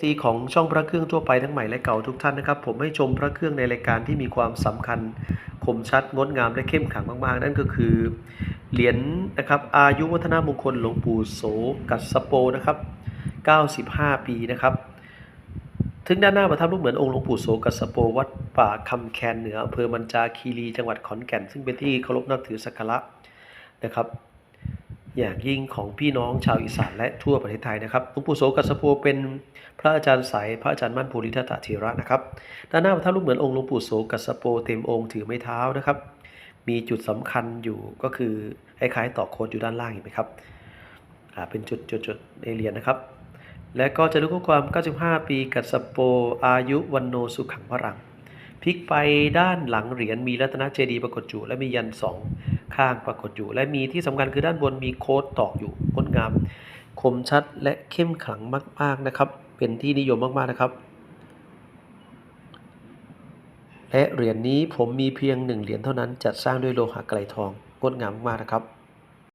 ซีของช่องพระเครื่องทั่วไปทั้งใหม่และเก่าทุกท่านนะครับ ผมให้ชมพระเครื่องในรายการที่มีความสำคัญ คมชัดงดงามและเข้มขลังมากๆ นั่นก็คือ เหรียญนะครับอายุวัฒนมงคลหลวงปู่โสกัสโปนะครับ 95 ปีนะครับถึงด้านหน้าประทับรูปเหมือนองค์หลวงปู่โสกัสโปวัดป่าคำแคนเหนืออำเภอมันจาคีรีจังหวัดขอนแก่น ซึ่งเป็นที่เคารพนับถือสักการะนะครับ อย่างยิ่งของพี่น้องชาวอีสานและทั่วประเทศไทยนะครับหลวงปู่โสกัสสโปเป็นพระอาจารย์สายพระอาจารย์มั่นภูริทัตถเถระนะครับ ด้านหน้าพระธาตุรูปเหมือนองค์หลวงปู่โสกัสสโปเต็มองค์ถือไม้เท้านะครับ มีจุดสำคัญอยู่ก็คือคล้ายๆต่อโคดอยู่ด้านล่างเห็นไหมครับเป็นจุดจุดจุดในเหรียญนะครับ และก็จะรู้ข้อความ 95 ปีกัสสโปอายุวันโนสุขังพรังพลิกไปด้านหลังเหรียญมีรัตนเจดีย์ปรากฏอยู่และมียันสอง ข้างปรากฏอยู่ และมีที่สำคัญคือด้านบนมีโค้ดตอกอยู่งดงาม คมชัดและเข้มขลังมาก ๆนะครับ เป็นที่นิยมมาก ๆ นะครับ และเหรียญนี้ผมมีเพียงหนึ่งเหรียญเท่านั้นจัดสร้างด้วยโลหะไกลทองงดงามมากนะครับ